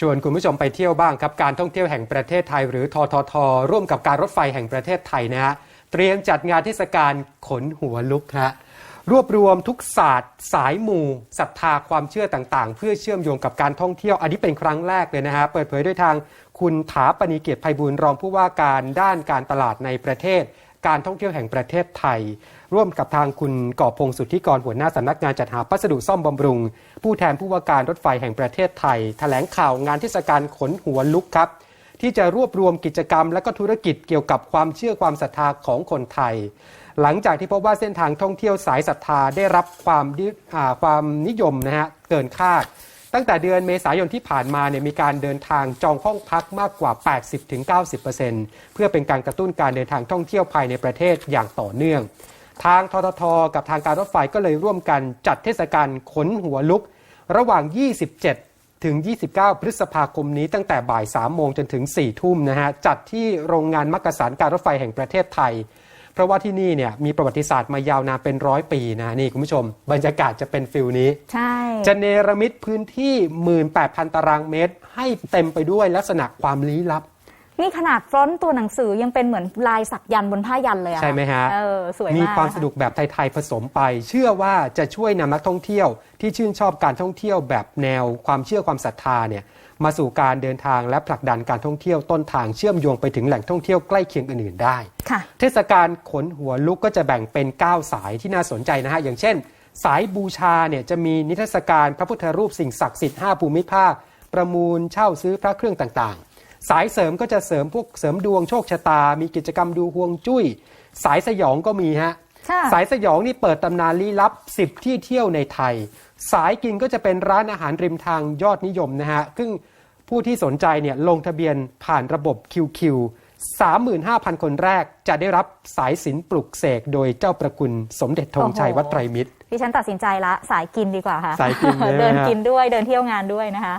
ชวนคุณผู้ชมไปเที่ยวบ้างครับการท่องเที่ยวแห่งประเทศไทย หรือททท ร่วมกับการรถไฟแห่งประเทศไทยนะฮะเตรียมจัดงานเทศกาลขนหัวลุกฮะรวบรวมทุกศาสตร์ สายมูศรัทธาความเชื่อต่างๆ เพื่อเชื่อมโยงกับการท่องเที่ยว อันนี้เป็นครั้งแรกเลยนะฮะเปิดเผยด้วยทางคุณถาปณีเกียรติภัยบูลรองผู้ว่าการด้านการตลาดในประเทศ การท่องเที่ยวแห่งประเทศไทย ร่วมกับทางคุณก่อพงศ์สุทธิกรหัวหน้าสำนักงานจัดหาพัสดุซ่อมบำรุง ผู้แทนผู้ว่าการรถไฟแห่งประเทศไทยแถลงข่าวงานเทศกาลขนหัวลุกครับ ที่จะรวบรวมกิจกรรม และก็ธุรกิจเกี่ยวกับความเชื่อความศรัทธาของคนไทย หลังจากที่พบว่าเส้นทางท่องเที่ยวสายศรัทธาได้รับความความนิยมนะฮะเกินคาด ตั้งแต่เดือนเมษายนที่ผ่านมาเนี่ยมีการเดินทางจองห้องพักมากกว่า 80-90%เพื่อเป็นการกระตุ้นการเดินทางท่องเที่ยวภายในประเทศอย่างต่อเนื่อง ทางททท กับทางการรถไฟก็เลยร่วมกันจัดเทศกาลขนหัวลุก ระหว่าง 27ถึง 29 พฤษภาคมนี้ตั้งแต่บ่าย 3 โมงจนถึง 4 ทุ่มนะฮะ จัดที่โรงงานมักกะสันการรถไฟแห่งประเทศไทย ราะว่าที่นี่เนี่ยมีประวัติศาสตร์มายาวนานเป็นร้อยปีนะนี่คุณผู้ชม บรรยากาศจะเป็นฟิลนี้ ใช่ จะเนรมิตพื้นที่ 18,000 ตารางเมตร ให้เต็มไปด้วยลักษณะความลี้ลับ นี่ขนาดฟรอนต์ตัวหนังสือยังเป็นเหมือนลายสักยันต์บนผ้ายันเลยอะใช่ไหมฮะ เออสวยมาก มีความนะะสนุกแบบไทย ๆ ผสมไป เชื่อว่าจะช่วยนำนักท่องเที่ยว ที่ชื่นชอบการท่องเที่ยวแบบแนว ความเชื่อความศรัทธาเนี่ยมาสู่การเดินทางและผลักดันการท่องเที่ยวต้นทางเชื่อมโยงไปถึงแหล่งท่องเที่ยวใกล้เคียงอื่นๆได้ ค่ะ เทศกาลขนหัวลุกก็จะแบ่งเป็น 9 สายที่น่าสนใจนะฮะ อย่างเช่น สายบูชาเนี่ยจะมีนิทรรศการพระพุทธรูปสิ่งศักดิ์สิทธิ์ 5 ภูมิภาค ประมูลเช่าซื้อพระเครื่องต่างๆ สายเสริมก็จะเสริมพวกเสริมดวงโชคชะตา มีกิจกรรมดูฮวงจุ้ย สายสยองก็มีฮะค่ะสายสยองนี่เปิดตำนานลี้ลับ 10 ที่เที่ยวในไทย สายกินก็จะเป็นร้านอาหารริมทางยอดนิยมนะฮะ ซึ่งผู้ที่สนใจเนี่ยลงทะเบียนผ่านระบบ QQ 35,000 คนแรกจะได้รับสายสินปลุกเสกโดยเจ้าประคุณสมเด็จธงชัยโอ้โหวัดไตรมิตรดิฉันตัดสินใจละสายกินดีกว่าค่ะ สายกินเลยนะเดินกินด้วยเดินเที่ยวงานด้วยนะคะ